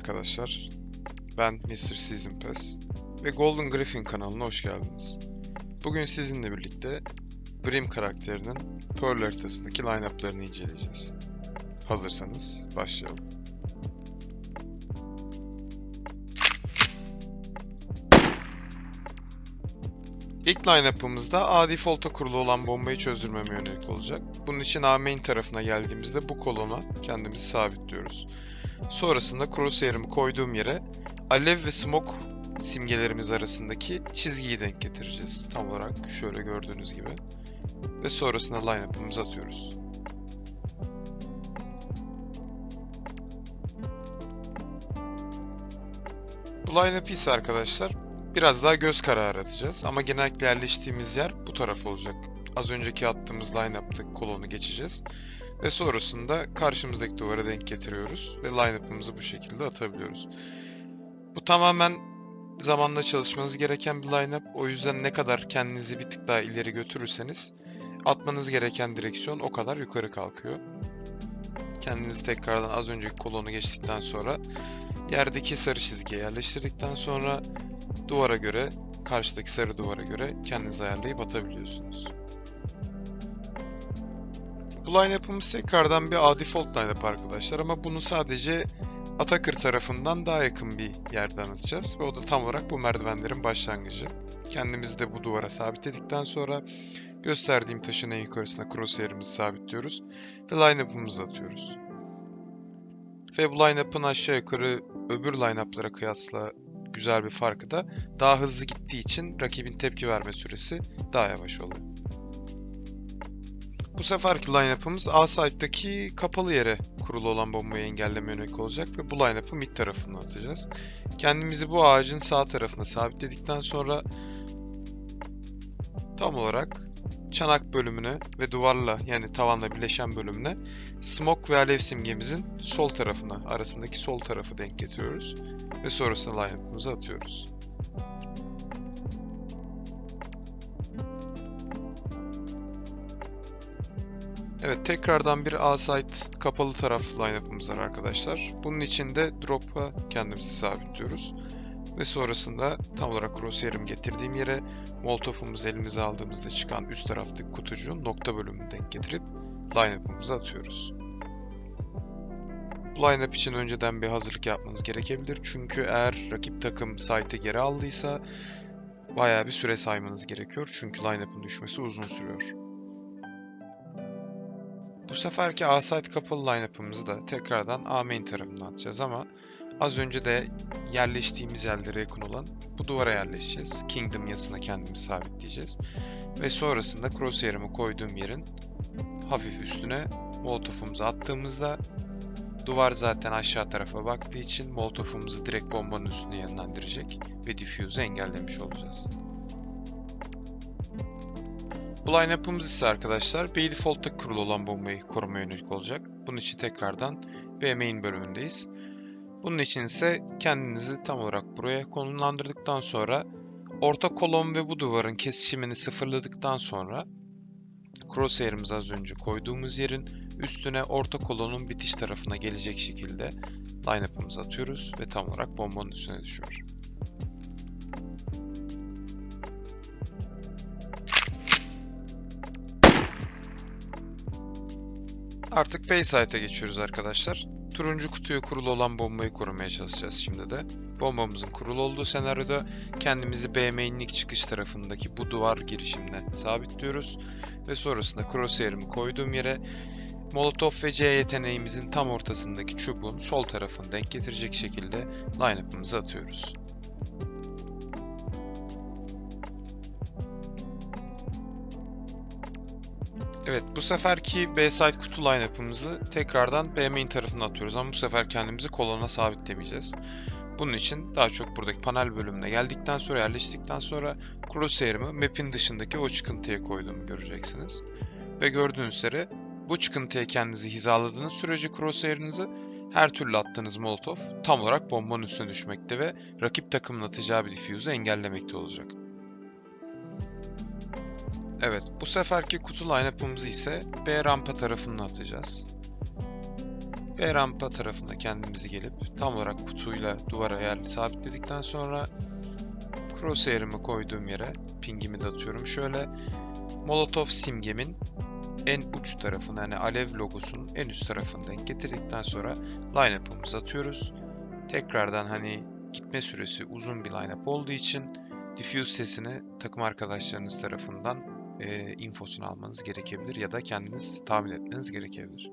arkadaşlar. Ben Mr. Season Pass ve Golden Griffin kanalına hoş geldiniz. Bugün sizinle birlikte Brim karakterinin Pearl haritasındaki line-up'larını inceleyeceğiz. Hazırsanız başlayalım. İlk line-up'ımızda A default'a kurulu olan bombayı çözdürmeme yönelik olacak. Bunun için A main tarafına geldiğimizde bu kolona kendimizi sabitliyoruz. Sonrasında crosshair'ımı koyduğum yere alev ve smoke simgelerimiz arasındaki çizgiyi denk getireceğiz. Tam olarak şöyle gördüğünüz gibi. Ve sonrasında line-up'ımızı atıyoruz. Bu line-up'ı ise arkadaşlar biraz daha göz kararı atacağız. Ama genellikle yerleştiğimiz yer bu taraf olacak. Az önceki attığımız line-up'taki kolonu geçeceğiz. Ve sonrasında karşımızdaki duvara denk getiriyoruz. Ve line-up'ımızı bu şekilde atabiliyoruz. Bu tamamen zamanla çalışmanız gereken bir line-up. O yüzden ne kadar kendinizi bir tık daha ileri götürürseniz atmanız gereken direksiyon o kadar yukarı kalkıyor. Kendinizi tekrardan az önceki kolonu geçtikten sonra yerdeki sarı çizgiye yerleştirdikten sonra duvara göre, karşıdaki sarı duvara göre kendinizi ayarlayıp atabiliyorsunuz. Bu line-up'ımız tekrardan bir A default line-up arkadaşlar ama bunu sadece Atakır tarafından daha yakın bir yerden atacağız ve o da tam olarak bu merdivenlerin başlangıcı. Kendimizi de bu duvara sabitledikten sonra gösterdiğim taşın en yukarısına crosshair'imizi sabitliyoruz ve line-up'ımızı atıyoruz. Ve bu line-up'ın aşağı yukarı öbür line-up'lara kıyasla güzel bir farkı da daha hızlı gittiği için rakibin tepki verme süresi daha yavaş oluyor. Bu seferki line-up'ımız A site'daki kapalı yere kurulu olan bombayı engelleme yönelik olacak ve bu line-up'ı mid tarafına atacağız. Kendimizi bu ağacın sağ tarafına sabitledikten sonra tam olarak çanak bölümüne ve duvarla yani tavanla birleşen bölümüne smoke ve alev simgemizin sol tarafına arasındaki sol tarafı denk getiriyoruz ve sonrasında line-up'ımızı atıyoruz. Evet tekrardan bir A-site kapalı taraf line-up'ımız var arkadaşlar. Bunun için de drop'a kendimizi sabitliyoruz. Ve sonrasında tam olarak crosshair'imi getirdiğim yere Molotov'umuzu elimize aldığımızda çıkan üst taraftaki kutucuğun nokta bölümünü denk getirip line-up'ımızı atıyoruz. Bu line-up için önceden bir hazırlık yapmanız gerekebilir. Çünkü eğer rakip takım site'ı geri aldıysa bayağı bir süre saymanız gerekiyor. Çünkü line-up'ın düşmesi uzun sürüyor. Bu seferki A-Site kapalı line-up'ımızı da tekrardan A main tarafından atacağız ama az önce de yerleştiğimiz yerlere yakın olan bu duvara yerleşeceğiz. Kingdom yazısına kendimizi sabitleyeceğiz. Ve sonrasında crosshair'ımı koyduğum yerin hafif üstüne molotofumuzu attığımızda duvar zaten aşağı tarafa baktığı için molotofumuzu direkt bombanın üstüne yönlendirecek ve diffuse'u engellemiş olacağız. Bu line-up'ımız ise arkadaşlar by default'ta kurulu olan bombayı koruma yönelik olacak. Bunun için tekrardan B main bölümündeyiz. Bunun için ise kendinizi tam olarak buraya konumlandırdıktan sonra orta kolon ve bu duvarın kesişimini sıfırladıktan sonra crosshair'ımızı az önce koyduğumuz yerin üstüne orta kolonun bitiş tarafına gelecek şekilde line-up'ımızı atıyoruz ve tam olarak bombanın üstüne düşüyor. Artık Baysite'a geçiyoruz arkadaşlar. Turuncu kutuya kurulu olan bombayı korumaya çalışacağız şimdi de. Bombamızın kurulu olduğu senaryoda kendimizi B çıkış tarafındaki bu duvar girişimine sabitliyoruz. Ve sonrasında crosshair'ımı koyduğum yere Molotov ve C yeteneğimizin tam ortasındaki çubuğun sol tarafını denk getirecek şekilde line-up'ımızı atıyoruz. Evet bu seferki B-side kutu line-up'ımızı tekrardan B main tarafına atıyoruz ama bu sefer kendimizi kolona sabitlemeyeceğiz. Bunun için daha çok buradaki panel bölümüne geldikten sonra yerleştikten sonra crosshair'ımı map'in dışındaki o çıkıntıya koyduğumu göreceksiniz. Ve gördüğünüz üzere bu çıkıntıya kendinizi hizaladığınız sürece crosshair'ınızı her türlü attığınız molotof tam olarak bombanın üstüne düşmekte ve rakip takımın atacağı bir diffuse'u engellemekte olacak. Evet, bu seferki kutu line-up'ımızı ise B rampa tarafından atacağız. B rampa tarafında kendimizi gelip tam olarak kutuyla duvara yerli sabitledikten sonra crosshair'ımı koyduğum yere pingimi de atıyorum. Şöyle Molotov simgemin en uç tarafına yani alev logosunun en üst tarafını denk getirdikten sonra line-up'ımızı atıyoruz. Tekrardan hani gitme süresi uzun bir line-up olduğu için diffuse sesini takım arkadaşlarınız tarafından e, infosunu almanız gerekebilir ya da kendiniz tahmin etmeniz gerekebilir.